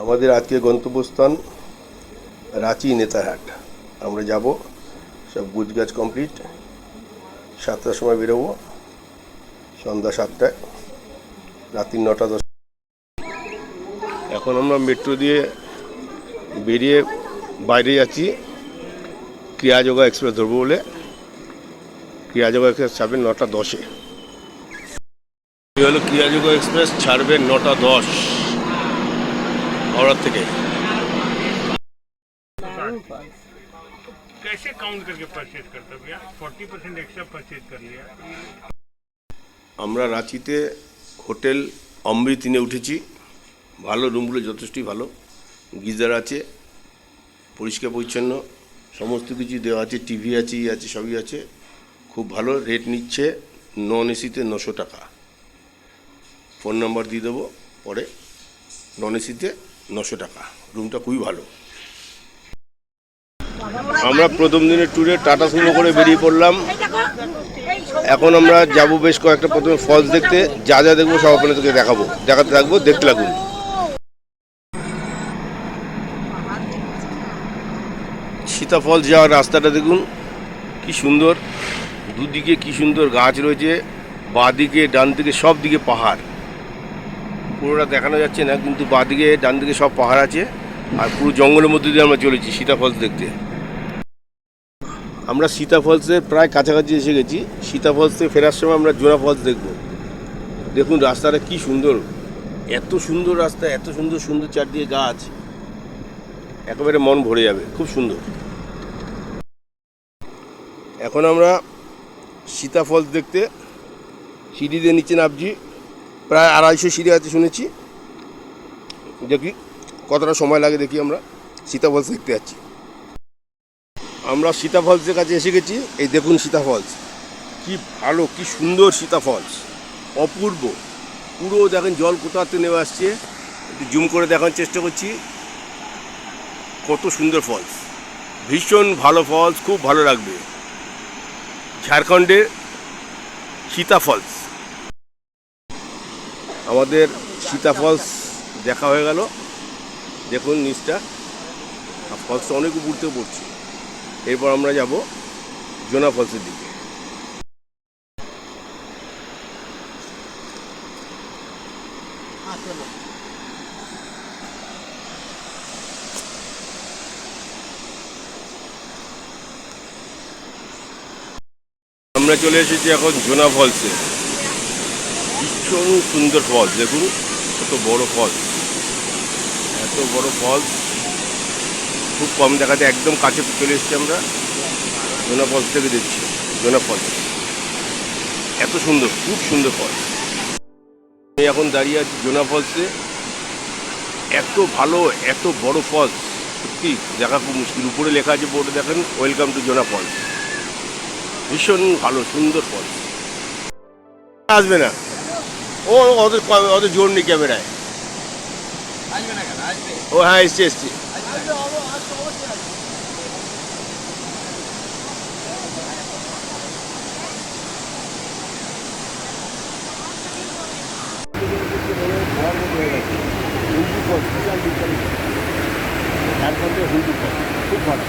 আমাদের আজকে গন্তব্যস্থান রাঁচি নেতারহাট। আমরা যাব, সব গুজগাছ কমপ্লিট সাতটার সময় বেরোবো, সন্ধ্যা সাতটায়, রাত্রি নটা দশ। এখন আমরা মেট্রো দিয়ে বেরিয়ে বাইরে যাচ্ছি, ক্রিয়াযোগা এক্সপ্রেস ধরবো বলে। ক্রিয়াযোগা এক্সপ্রেস ছাড়বে নটা দশে। হলো ক্রিয়াযোগা এক্সপ্রেস ছাড়বে নটা দশ। হাওড়ার থেকে कैसे काउंट करके परचेज करते हो भैया फोर्टी परसेंट एक्स्ट्रा परचेज कर लिया আমরা রাঁচিতে হোটেল অমৃতিনে উঠেছি ভালো রুমগুলো যথেষ্টই ভালো গিজার আছে পরিষ্কার পরিচ্ছন্ন সমস্ত কিছু দেওয়া আছে টিভি আছে ই আছে সবই আছে খুব ভালো রেট নিচ্ছে নন এসিতে নশো টাকা ফোন নাম্বার দিয়ে দেবো পরে নন এসিতে নশো টাকা। রুমটা খুবই ভালো। আমরা প্রথম দিনের ট্যুরে টাটা সুমো করে বেরিয়ে পড়লাম। এখন আমরা যাব বেশ কয়েকটা প্রথমে ফলস দেখতে। যা যা দেখব সব আপনাদেরকে দেখাবো। দেখাতে থাকব দেখতে লাগুন সীতা ফলস যাওয়ার রাস্তাটা দেখুন কি সুন্দর। দুদিকে কি সুন্দর গাছ রয়েছে বাঁদিকে ডান দিকে সব দিকে পাহাড়। পুরোটা দেখানো যাচ্ছে না, কিন্তু বাঁদিকে ডান দিকে সব পাহাড় আছে আর পুরো জঙ্গলের মধ্যে দিয়ে আমরা চলেছি, সীতা ফলস দেখতে। আমরা সীতা প্রায় কাছাকাছি এসে গেছি, সীতা ফলস থেকে ফেরার সময় আমরা জোড়া ফলস দেখব। দেখুন রাস্তাটা কি সুন্দর, এত সুন্দর রাস্তা, এত সুন্দর সুন্দর চারদিকে গাছ, একেবারে মন ভরে যাবে, খুব সুন্দর। এখন আমরা সীতা ফলস দেখতে দিয়ে নিচে নামছি। প্রায় আড়াইশো সিঁড়ি আছে শুনেছি। দেখি, কতটা সময় লাগে দেখি আমরা। সীতা ফলস দেখতে যাচ্ছি। আমরা সীতা ফলসের কাছে এসে গেছি। এই দেখুন সীতা ফলস কি ভালো, কি সুন্দর সীতা ফলস অপূর্ব। পুরো দেখেন জল কোথাতে নেমে আসছে। একটু জুম করে দেখার চেষ্টা করছি। কত সুন্দর ফলস। ভীষণ ভালো ফলস, খুব ভালো লাগবে। ঝাড়খণ্ডের সীতা ফলস আমাদের সীতা ফলস দেখা হয়ে গেল। দেখুন নিচটা। ফলসটা অনেক উপর থেকে পড়ছে। এরপর আমরা যাব জোনা ফলসের দিকে। আমরা চলে এসেছি এখন জোনা ফলসে ভীষণ সুন্দর ফলস দেখুন, কত বড় ফলস এত বড় ফলস খুব কম দেখাতে একদম কাছে চলে এসেছি আমরা, জোনা ফলস থেকে দেখছি, জোনা ফলস। এত সুন্দর, খুব সুন্দর ফলস আমি এখন দাঁড়িয়ে আছি জোনা ফলসে। এত ভালো, এত বড় ফলস, সত্যি দেখা খুব মুশকিল। উপরে লেখা আছে বোর্ডে দেখেন, ওয়েলকাম টু জোনা ফলস। ভীষণ ভালো, সুন্দর ফলস। আসবে না। ও ওদের ওদের জোর নেই ক্যামেরায়। ও হ্যাঁ এসছে এসছে। খুব ভালো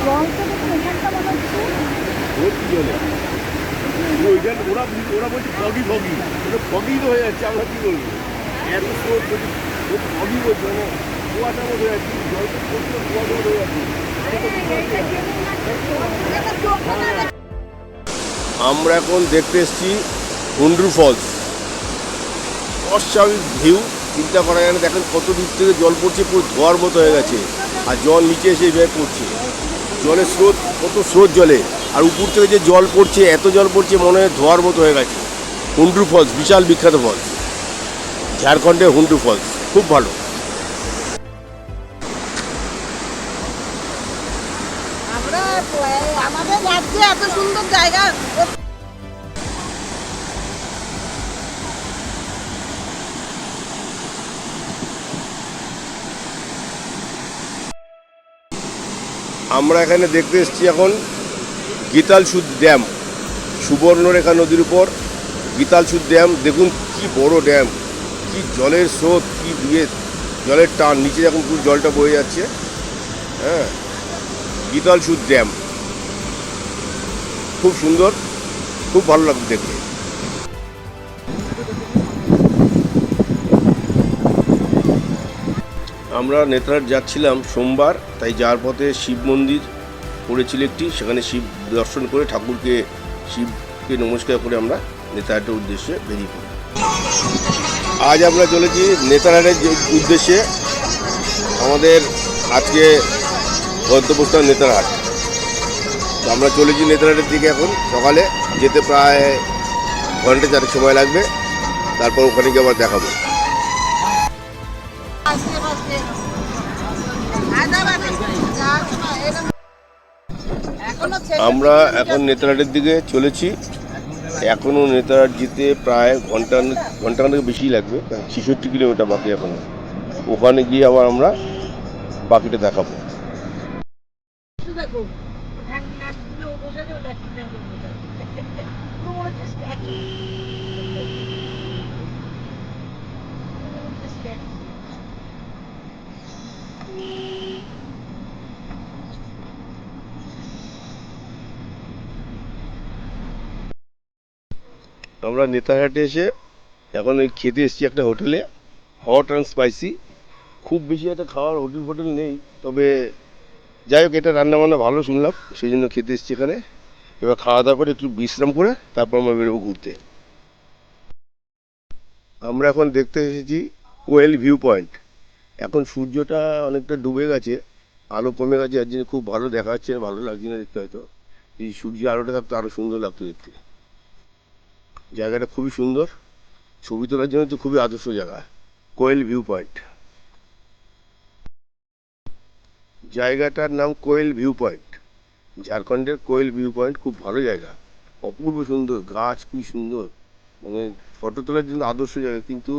জলটা দেখুন এখানটা মনে হচ্ছে ভর্তি জলে ওইটা ওরা বলছে ফগি ফগি ওটা ফগি তো হয়ে যাচ্ছে, আমরা কী করব এত স্রোত বলছি ফগি বলছে হয়ে যাচ্ছে জল তো প্রচুর হয়ে যাচ্ছে। আমরা এখন দেখতে এসেছি হুন্ড্রু ফলস। অস্বাভাবিক ভিউ, চিন্তা করা যায় না, দেখেন কত দূর থেকে জল পড়ছে, পুরো ধোয়ার মতো হয়ে গেছে। আর জল নিচে এসে এইভাবে পড়ছে। জলের স্রোত, কত স্রোত জলে। আর উপর থেকে যে জল পড়ছে এত জল পড়ছে মনে হয় ধোয়ার মতো হয়ে গেছে। হুন্ড্রু ফলস বিশাল বিখ্যাত ফলস। ঝাড়খণ্ডে হুন্ড্রু ফলস খুব ভালো। আমরা আমাদের রাজ্যে এত সুন্দর জায়গা। আমরা এখানে দেখতে এসেছি এখন গীতাল সুদ ড্যাম, সুবর্ণরেখা নদীর উপর বিতালসুর ড্যাম। দেখুন কি বড় ড্যাম, কি জলের স্রোত, কি দিয়ে জলের টান। নিচে এখন পুরো জলটা বয়ে যাচ্ছে। হ্যাঁ বিতালসুর ড্যাম। খুব সুন্দর, খুব ভালো লাগবে দেখতে। আমরা নেতারহাট যাচ্ছিলাম সোমবার, তাই যাওয়ার পথে শিব মন্দির পড়েছিল একটি, সেখানে শিব দর্শন করে ঠাকুরকে, শিবকে নমস্কার করে আমরা নেতারহাটের উদ্দেশ্যে বেরিয়ে পড়ি। আজ আমরা চলেছি নেতারহাটের যে উদ্দেশ্যে আমাদের আজকে গন্তব্যস্থান নেতারহাট। আমরা চলেছি নেতারহাটের দিকে এখন, সকালে যেতে প্রায় ঘণ্টা চারেক সময় লাগবে, তারপর ওখানে গিয়ে আবার দেখাবো। আমরা এখন নেতারহাটের দিকে চলেছি। এখনও নেতারহাট যেতে প্রায় ঘণ্টা ঘন্টাখানেক বেশি লাগবে ছেষট্টি কিলোমিটার বাকি এখনও ওখানে গিয়ে আবার আমরা বাকিটা দেখাবো। আমরা নেতারহাটে এসে এখন ওই খেতে এসেছি একটা হোটেলে। হট অ্যান্ড স্পাইসি খুব বেশি একটা খাওয়ার হোটেল ফোটেল নেই, তবে যাই হোক, এটা রান্নাবান্না ভালো শুনলাম, সেই জন্য খেতে এসেছি এখানে। এবার খাওয়া দাওয়া করে একটু বিশ্রাম করে তারপর আমরা বেরোবো ঘুরতে। আমরা এখন দেখতে এসেছি কোয়েল ভিউ পয়েন্ট। এখন সূর্যটা অনেকটা ডুবে গেছে, আলো কমে গেছে আর জন্য খুব ভালো দেখা যাচ্ছে ভালো লাগছে না দেখতে হয়তো। এই সূর্য আলোটা থাকতো আরও সুন্দর লাগতো দেখতে। জায়গাটা খুবই সুন্দর। ছবি তোলার জন্য তো খুবই আদর্শ জায়গা। কোয়েল ভিউ পয়েন্ট জায়গাটার নাম কোয়েল ভিউ পয়েন্ট ঝাড়খণ্ডের কোয়েল ভিউ পয়েন্ট খুব ভালো জায়গা। অপূর্ব সুন্দর গাছ, কি সুন্দর। মানে ফটো তোলার জন্য আদর্শ জায়গা, কিন্তু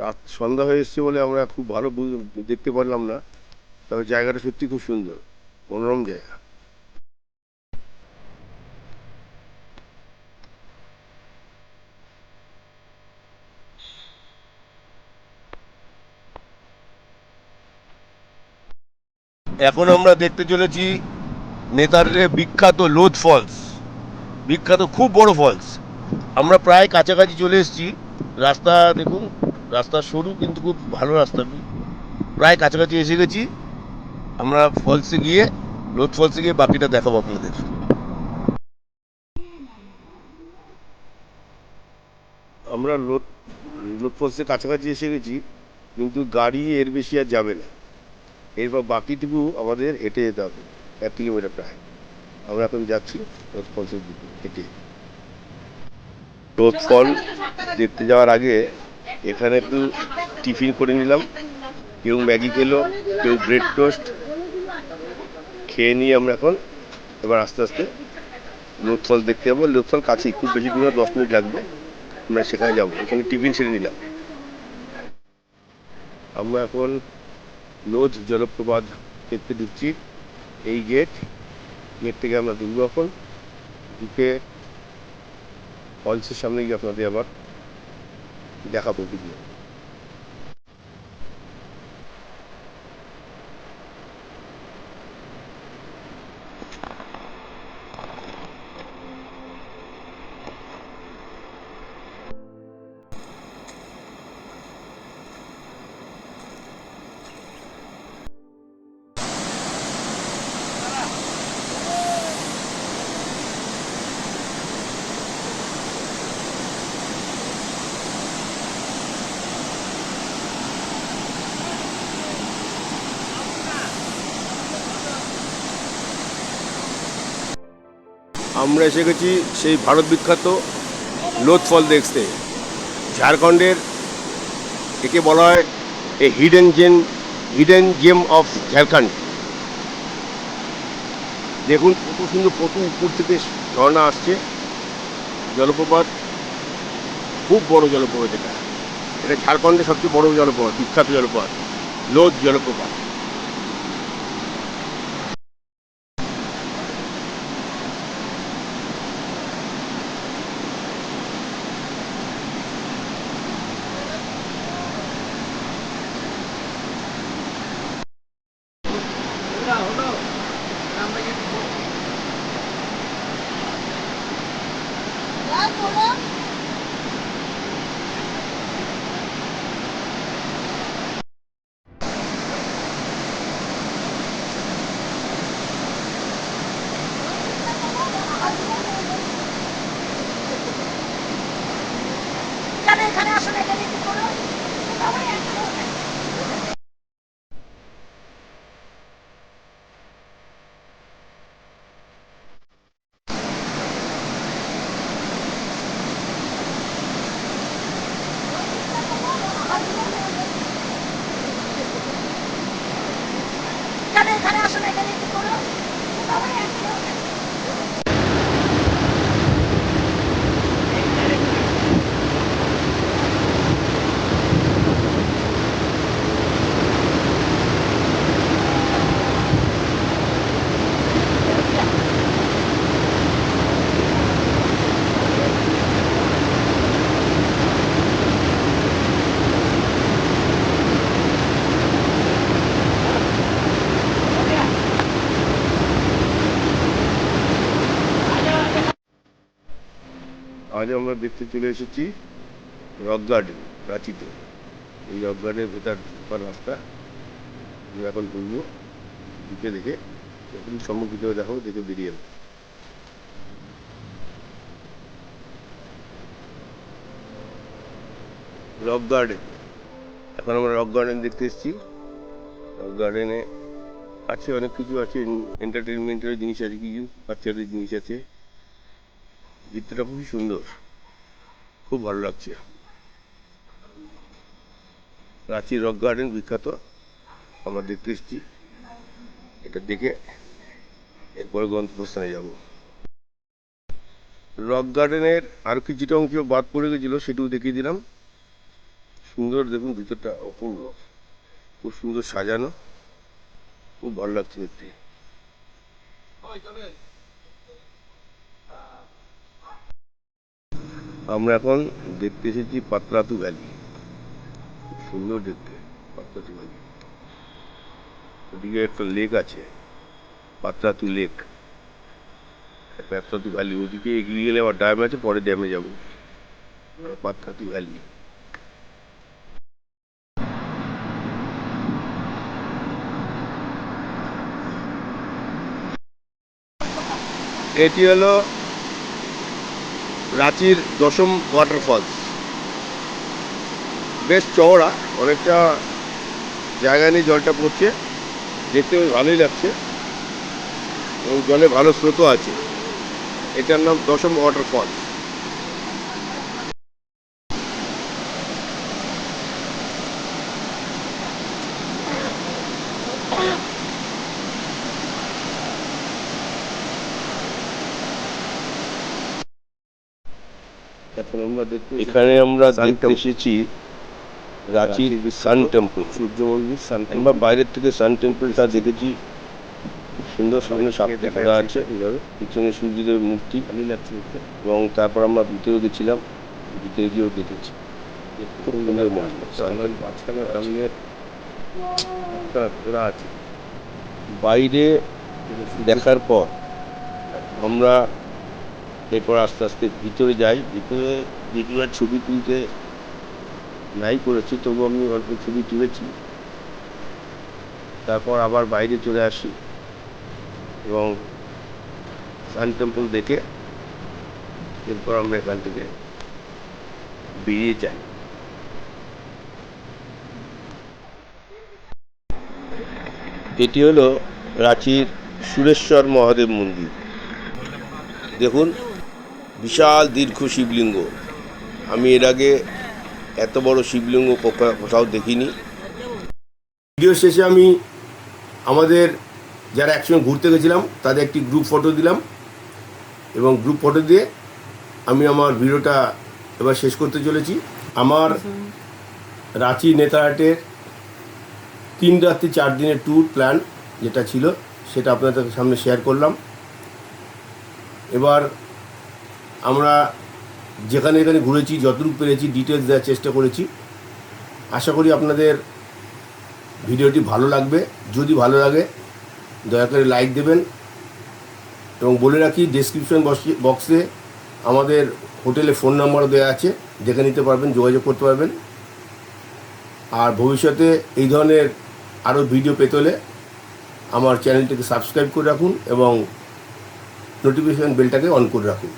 রাত সন্ধ্যা হয়ে এসছে বলে আমরা খুব ভালো দেখতে পারলাম না। তবে জায়গাটা সত্যি খুব সুন্দর। মনোরম জায়গা। এখন আমরা দেখতে চলেছি নেতারে বিখ্যাত লোধ ফলস, বিখ্যাত খুব বড় ফলস। আমরা প্রায় কাছাকাছি চলে এসেছি। রাস্তা দেখুন, রাস্তা সরু কিন্তু খুব ভালো রাস্তা। প্রায় কাছাকাছি এসে গেছি। আমরা ফলসে গিয়ে, লোধ ফলসে গিয়ে বাকিটা দেখাবো আপনাদের। আমরা লোধ লোধ ফলসের কাছাকাছি এসে গেছি, কিন্তু গাড়ি এর বেশি আর যাবে না। এরপর বাকিটুকু আমাদের হেঁটে যেতে হবে। এক কিলোমিটার প্রায়। আমরা এখন যাচ্ছি রোদ দিকে হেঁটে। রোদ ফল দেখতে যাওয়ার আগে এখানে একটু টিফিন করে নিলাম। কেউ ম্যাগি খেলো কেউ ব্রেড টোস্ট। খেয়ে নিয়ে আমরা এখন এবার আস্তে আস্তে লোদ ফল দেখতে যাব। লোদ ফল কাছেই খুব বেশি না, দশ মিনিট লাগবে। আমরা সেখানে যাব। এখানে টিফিন সেরে নিলাম। আমরা এখন লোধ জলপ্রপাত দেখতে ঢুকছি এই গেট গেট থেকে আমরা ঢুকবো এখন। ঢুকে ফলসের সামনে গিয়ে আপনাদের আবার দেখাবো ভিডিও আমরা এসে গেছি সেই ভারত বিখ্যাত লোধ ফল দেখতে। ঝাড়খণ্ডের একে বলা হয় a hidden gem hidden gem of Jharkhand দেখুন, কত সুন্দর, কত উপর থেকে ঝর্ণা আসছে। জলপ্রপাত, খুব বড় জলপ্রপাত এটা। এটা ঝাড়খণ্ডের সবচেয়ে বড় জলপ্রপাত, বিখ্যাত জলপ্রপাত লোধ জলপ্রপাত। আজ আমরা দেখতে চলে এসেছি রক গার্ডেন রাঁচিতে এই রক গার্ডেনের ভেতর রাস্তা এখন ঘুরবো ঢুকে দেখে। যখন সম্মুখিত হয়ে দেখো, দেখে বেরিয়ে যাব। রক গার্ডেন, এখন আমরা রক গার্ডেন দেখতে এসেছি। রক গার্ডেনে আছে অনেক কিছু, আছে এন্টারটেনমেন্টের জিনিস আছে, কিছু বাচ্চাদের জিনিস আছে। ভিতরটা খুবই সুন্দর। খুব ভালো লাগছে। রাঁচি রক গার্ডেন বিখ্যাত। আমরা দেখতে এটা দেখে এরপরে গন্তব্যস্থানে যাব। রক গার্ডেনের আর কিছুটা অংশ বাদ পড়ে গেছিল সেটাও দেখিয়ে দিলাম। সুন্দর দেখুন, ভিতরটা অপূর্ব। খুব সুন্দর সাজানো। খুব ভালো লাগছে দেখতে। আমরা এখন দেখতে এসেছি পাত্রাতু ভ্যালি সুন্দর দেখতে, পাতরাতু ভ্যালি ওদিকে একটা লেক আছে, পাত্রাতু লেক পাত্রাতু ভ্যালি ওদিকে এগিয়ে গেলে আবার ড্যাম আছে, পরে ড্যামে যাব। পাতরাতু ভ্যালি এটি হলো রাঁচির দশম ওয়াটারফলস বেশ চওড়া, অনেকটা জায়গা নিয়ে জলটা পড়ছে। যেতে ভালোই লাগছে। এবং জলে ভালো স্রোতও আছে। এটার নাম দশম ওয়াটারফলস এখানে আমরা দেখতে এসেছি রাঁচির সান টেম্পল সূর্য মন্দির সান আমরা বাইরের থেকে সান টেম্পলটা দেখেছি। সুন্দর সামনে সাপটা করা আছে পিছনে সূর্যদেবের মূর্তি। এবং তারপর আমরা ভিতরে গেছিলাম। ভিতরে গিয়েও দেখেছি। খুব সুন্দর মন্দির আছে। বাইরে দেখার পর আমরা এরপর আস্তে আস্তে ভিতরে যাই। ভিতরে যেগুলো ছবি তুলতে নাই করেছি, তবু আমি অল্প ছবি তুলেছি। তারপর আবার বাইরে চলে আসি এবং সান টেম্পল দেখে এরপর আমরা এখান থেকে বেরিয়ে যাই। এটি হলো রাঁচির সুরেশ্বর মহাদেব মন্দির। দেখুন, বিশাল দীর্ঘ শিবলিঙ্গ। আমি এর আগে এত বড় শিবলিঙ্গ কোথা- কোথাও দেখিনি। ভিডিও শেষে আমি আমাদের যারা একসঙ্গে ঘুরতে গেছিলাম, তাদের একটি গ্রুপ ফটো দিলাম এবং গ্রুপ ফটো দিয়ে আমি আমার ভিডিওটা এবার শেষ করতে চলেছি। আমার রাঁচি নেতারহাটের তিন রাত্রি চার দিনের ট্যুর প্ল্যান যেটা ছিল, সেটা আপনাদের সামনে শেয়ার করলাম। এবার আমরা যেখানে যেখানে ঘুরেছি, যতটুকু পেরেছি ডিটেলস দেওয়ার চেষ্টা করেছি। আশা করি আপনাদের ভিডিওটি ভালো লাগবে। যদি ভালো লাগে, দয়া করে লাইক দেবেন। এবং বলে রাখি ডেসক্রিপশন বক্সে আমাদের হোটেলে ফোন নাম্বারও দেওয়া আছে। দেখে নিতে পারবেন, যোগাযোগ করতে পারবেন। আর ভবিষ্যতে এই ধরনের আরও ভিডিও পেতে হলে আমার চ্যানেলটিকে সাবস্ক্রাইব করে রাখুন এবং নোটিফিকেশান বেলটাকে অন করে রাখুন।